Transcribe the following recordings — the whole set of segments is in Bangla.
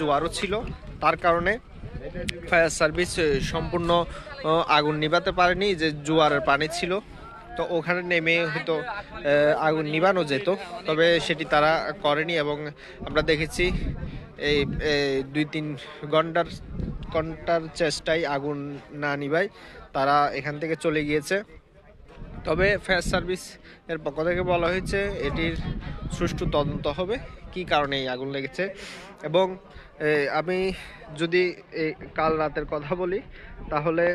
জোয়ারও ছিল। তার কারণে ফায়ার সার্ভিস সম্পূর্ণ আগুন নিভাতে পারেনি, যে জোয়ারের পানি ছিল। তো ওখানে নেমে হয়তো আগুন নিভানো যেত, তবে সেটি তারা করেনি এবং আমরা দেখেছি এই দুই তিন ঘণ্টার ঘণ্টার চেষ্টায় আগুন না নিভায় তারা এখান থেকে চলে গিয়েছে। তবে ফায়ার সার্ভিস এর পক্ষ থেকে বলা হয়েছে, এটির সুষ্ঠু তদন্ত হবে, কি কারণে এই আগুন লেগেছে এবং আমি যদি এই কাল রাতের কথা বলি, তাহলে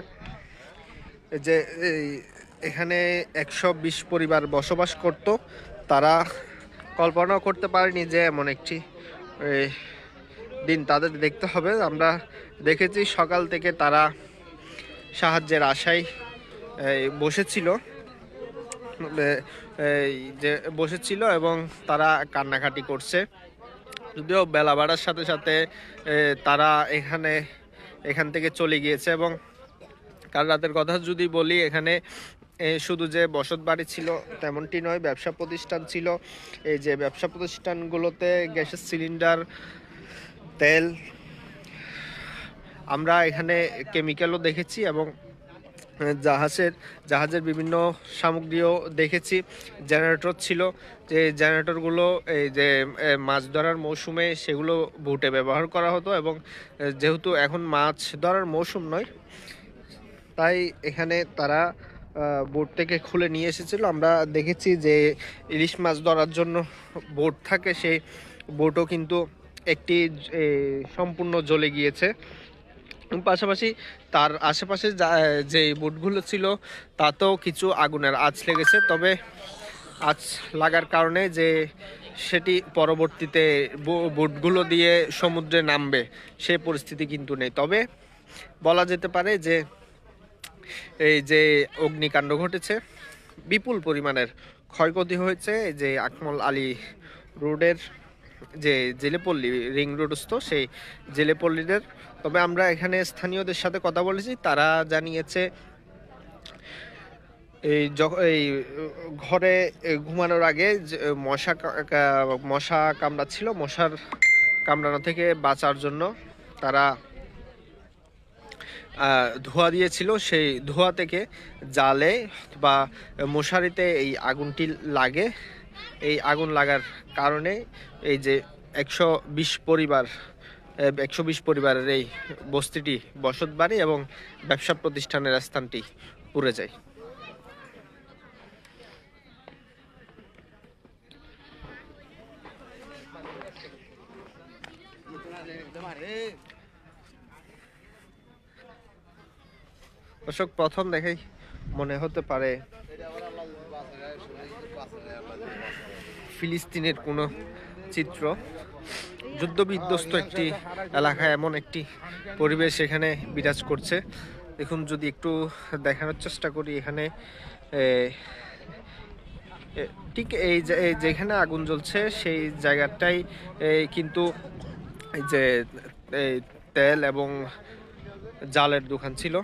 যে এখানে একশো বিশ পরিবার বসবাস করত। তারা কল্পনাও করতে পারেনি যে এমন একটি দিন তাদের দেখতে হবে। আমরা দেখেছি সকাল থেকে তারা সাহায্যের আশায় বসেছিল। যে, বসেছিল এবং তারা কান্নাকাটি করছে। যদিও বেলা বাড়ার সাথে সাথে তারা এখানে, এখান থেকে চলে গিয়েছে এবং কাল রাতের কথা যদি বলি, এখানে শুধু যে বসত বাড়ি ছিল তেমনটি নয়, ব্যবসা প্রতিষ্ঠান ছিল। এই যে ব্যবসা প্রতিষ্ঠানগুলোতে গ্যাসের সিলিন্ডার, তেল, আমরা এখানে কেমিক্যালও দেখেছি এবং জাহাজের জাহাজের বিভিন্ন সামগ্রীও দেখেছি। জেনারেটর ছিল। যে জেনারেটরগুলো এই যে মাছ ধরার মৌসুমে সেগুলো বুটে ব্যবহার করা হতো এবং যেহেতু এখন মাছ ধরার মৌসুম নয়, তাই এখানে তারা বোট থেকে খুলে নিয়ে এসেছিল। আমরা দেখেছি যে ইলিশ মাছ ধরার জন্য বোট থাকে। সেই বোটও কিন্তু একটি সম্পূর্ণ জ্বলে গিয়েছে। পাশাপাশি তার আশেপাশে যা- বুটগুলো ছিল, তাতেও কিছু আগুনের আঁচ লেগেছে। তবে আঁচ লাগার কারণে যে সেটি পরবর্তীতে বুটগুলো দিয়ে সমুদ্রে নামবে, সে পরিস্থিতি কিন্তু নেই। তবে বলা যেতে পারে যে, এই যে অগ্নিকাণ্ড ঘটেছে, বিপুল পরিমাণের ক্ষয়ক্ষতি হয়েছে। যে আকমল আলী রোডের যে জেলেপল্লী, রিং রোডস্থ সেই জেলেপল্লীদের। তবে আমরা এখানে স্থানীয়দের সাথে কথা বলেছি, তারা জানিয়েছে, এই এই ঘরে ঘুমানোর আগে মশা মশা কামড়াচ্ছিল, মশার কামড়ানো থেকে বাঁচার জন্য তারা ধোঁয়া দিয়েছিল। সেই ধোঁয়া থেকে জালে বা মশারিতে এই আগুনটি লাগে। এই আগুন লাগার কারণে এই যে একশো বিশ পরিবার একশো বিশ পরিবারের এই বস্তিটি বসত বাড়ি এবং ব্যবসা প্রতিষ্ঠানের স্থানটি পুড়ে যায়। দর্শক, প্রথম দেখেই মনে হতে পারে ফিলিস্তিনের কোনো চিত্র। যুদ্ধ বিধ্বস্ত একটি এলাকা, এমন একটি পরিবেশ এখানে বিরাজ করছে। দেখুন, যদি একটু দেখানোর চেষ্টা করি এখানে ঠিক এই যেখানে আগুন জ্বলছে, সেই জায়গাটাই কিন্তু যে তেল এবং জালের দোকান ছিল।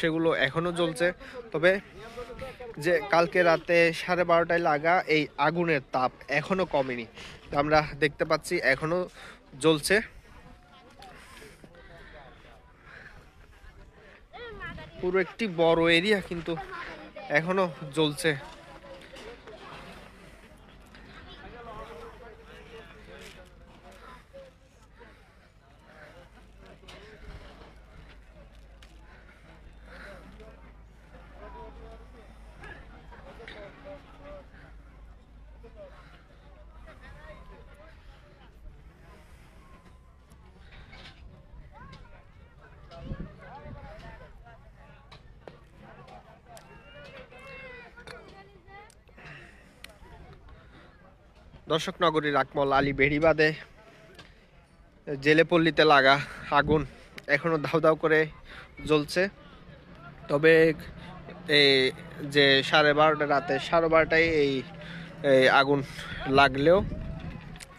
সেগুলো এখনও জ্বলছে। তবে যে কালকে রাতে সাড়ে বারোটায় লাগা এই আগুনের তাপ এখনও কমেনি। আমরা দেখতে পাচ্ছি এখনও জ্বলছে। পুরো একটি বড় এরিয়া কিন্তু এখনও জ্বলছে। দর্শক নগরীর আকমল আলী বেড়িবাদে জেলেপল্লিতে লাগা আগুন এখনও ধাউ ধাউ করে জ্বলছে। তবে এই যে সাড়ে বারোটা রাতে, সাড়ে বারোটায় এই আগুন লাগলেও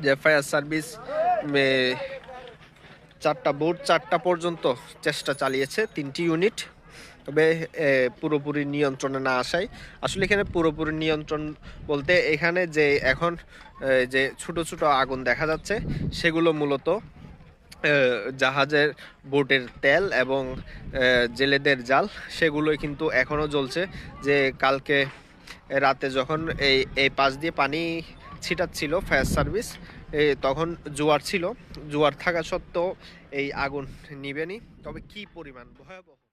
যে ফায়ার সার্ভিস চারটা বোট চারটা পর্যন্ত চেষ্টা চালিয়েছে তিনটি ইউনিট। তবে পুরোপুরি নিয়ন্ত্রণে না আসায় আসলে এখানে পুরোপুরি নিয়ন্ত্রণ বলতে এখানে যে এখন যে ছোট ছোট আগুন দেখা যাচ্ছে, সেগুলো মূলত জাহাজের বোটের তেল এবং জেলেদের জাল, সেগুলোই কিন্তু এখনও জ্বলছে যে কালকে রাতে যখন এই এই পাশ দিয়ে পানি ছিটাচ্ছিল ফায়ার সার্ভিস তখন জোয়ার ছিল। জোয়ার থাকা সত্ত্বেও এই আগুন নিবেনি তবে কি পরিমাণ? ভয়াবহ।